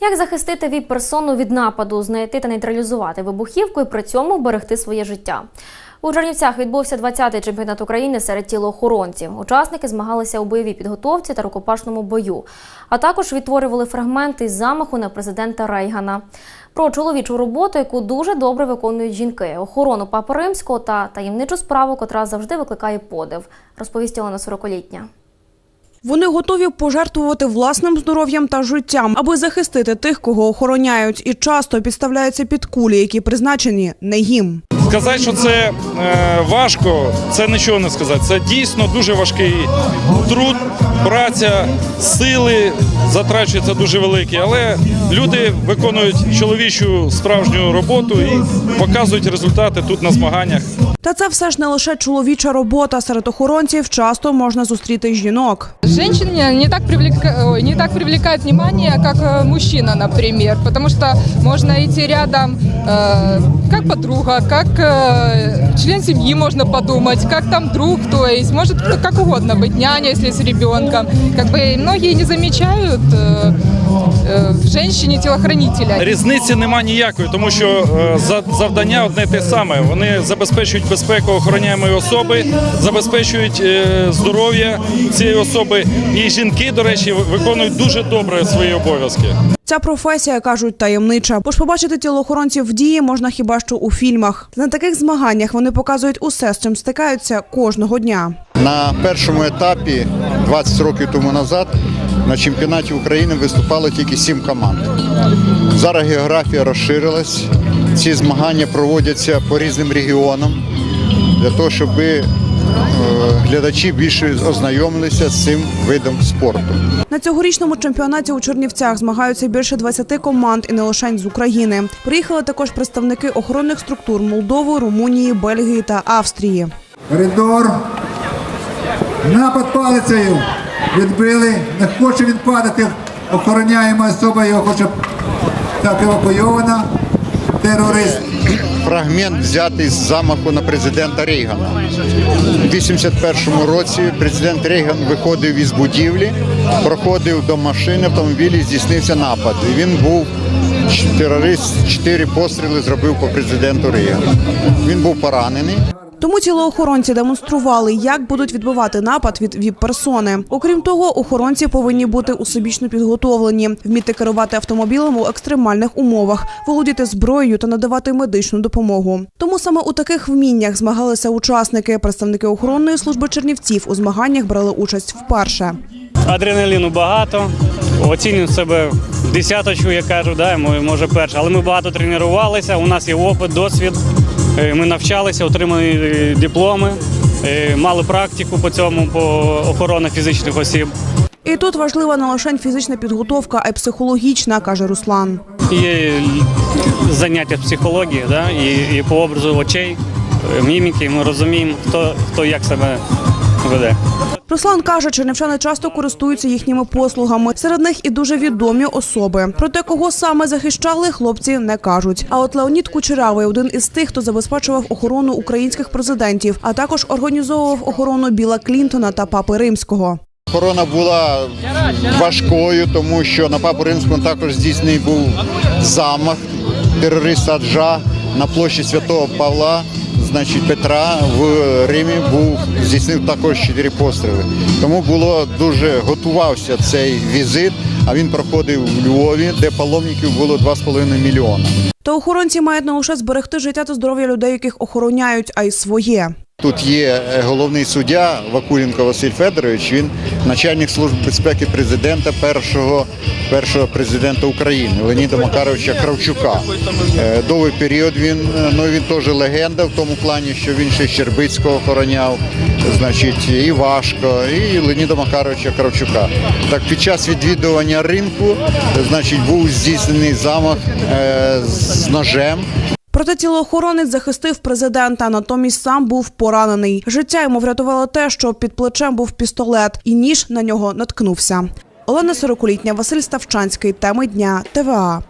Як захистити віп-персону від нападу, знайти та нейтралізувати вибухівку і при цьому берегти своє життя? У Чернівцях відбувся 20-й чемпіонат України серед тілоохоронців. Учасники змагалися у бойовій підготовці та рукопашному бою, а також відтворювали фрагменти із замаху на президента Рейгана. Про чоловічу роботу, яку дуже добре виконують жінки, охорону Папи Римського та таємничу справу, котра завжди викликає подив, розповість Олена Сороколітня. Вони готові пожертвувати власним здоров'ям та життям, аби захистити тих, кого охороняють, і часто підставляються під кулі, які призначені не їм. Сказати, що це е, важко, це нічого не сказати. Це дійсно дуже важкий труд, праця, сили затрачуються дуже великі, але люди виконують чоловічу справжню роботу і показують результати тут на змаганнях. Та це все ж не лише чоловіча робота. Серед охоронців часто можна зустріти жінок. Женщин не так, привлека... ой, не так привлекает внимание, как э, мужчина, например, потому что можно идти рядом э, как подруга, как э, член семьи можно подумать, как там друг, то есть может кто- как угодно быть, няня, если с ребенком. Как бы многие не замечают э, э, в женщине телохранителя. Різниці нема ніякої, тому що е, за- завдання одне й те саме. Вони забезпечують безпеку охороняємої особи, забезпечують е, здоров'я цієї особи. І жінки, до речі, виконують дуже добре свої обов'язки. Ця професія кажуть таємнича, бо ж побачити тілоохоронців в дії можна хіба що у фільмах. На таких змаганнях вони показують усе, з чим стикаються кожного дня. На першому етапі 20 років тому назад на чемпіонаті України виступало тільки сім команд. Зараз географія розширилась. Ці змагання проводяться по різним регіонам для того, щоб глядачі більше ознайомилися з цим видом спорту. На цьогорічному чемпіонаті у Чернівцях змагаються більше 20 команд і не лише з України. Приїхали також представники охоронних структур Молдови, Румунії, Бельгії та Австрії. Коридор. Напад палицею. Відбили. Не хоче він падати. Охороняємо особа його хоче так евакуйована. Терорист. Фрагмент взятий з замаху на президента Рейгана. У 81-му році президент Рейган виходив із будівлі, проходив до машини, автомобілі здійснився напад. І він був терорист, чотири постріли зробив по президенту Рейгану. Він був поранений. Тому тілоохоронці демонстрували, як будуть відбивати напад від віп-персони. Окрім того, охоронці повинні бути усебічно підготовлені, вміти керувати автомобілем у екстремальних умовах, володіти зброєю та надавати медичну допомогу. Тому саме у таких вміннях змагалися учасники. Представники охоронної служби Чернівців у змаганнях брали участь вперше. Адреналіну багато. Оцінюю себе десяточку, я кажу, да, може перше. Але ми багато тренувалися, у нас є опит, досвід. Е, Ми навчалися, отримали е, дипломи, е, мали практику по цьому, по охорони фізичних осіб. І тут важлива не лише фізична підготовка, а й психологічна, каже Руслан. Є заняття психології, да, і, і по образу очей, міміки, ми розуміємо, хто, хто як себе веде. Руслан каже, чернівчани часто користуються їхніми послугами. Серед них і дуже відомі особи. Проте кого саме захищали, хлопці не кажуть. А от Леонід Кучерявий один із тих, хто забезпечував охорону українських президентів, а також організовував охорону Біла Клінтона та Папи Римського. Охорона була важкою, тому що на Папу Римському також здійснений був замах терориста Аджа на площі Святого Павла. Значить, Петра в Римі був здійснив також чотири постріли. Тому було дуже готувався цей візит. А він проходив в Львові, де паломників було 2,5 мільйона. Та охоронці мають не лише зберегти життя та здоров'я людей, яких охороняють, а й своє. Тут є е, головний суддя Вакуленко Василь Федорович. Він начальник служби безпеки президента першого, першого президента України Леоніда Макаровича Кравчука. Е, Довгий період він е, ну він теж легенда в тому плані, що він ще Щербицького охороняв, значить, і Важко, і Леоніда Макаровича Кравчука. Так під час відвідування ринку, значить, був здійснений замах е, з ножем. Проте тілоохоронець захистив президента, натомість сам був поранений. Життя йому врятувало те, що під плечем був пістолет, і ніж на нього наткнувся. Олена Сороколітня, Василь Ставчанський. Теми дня ТВА.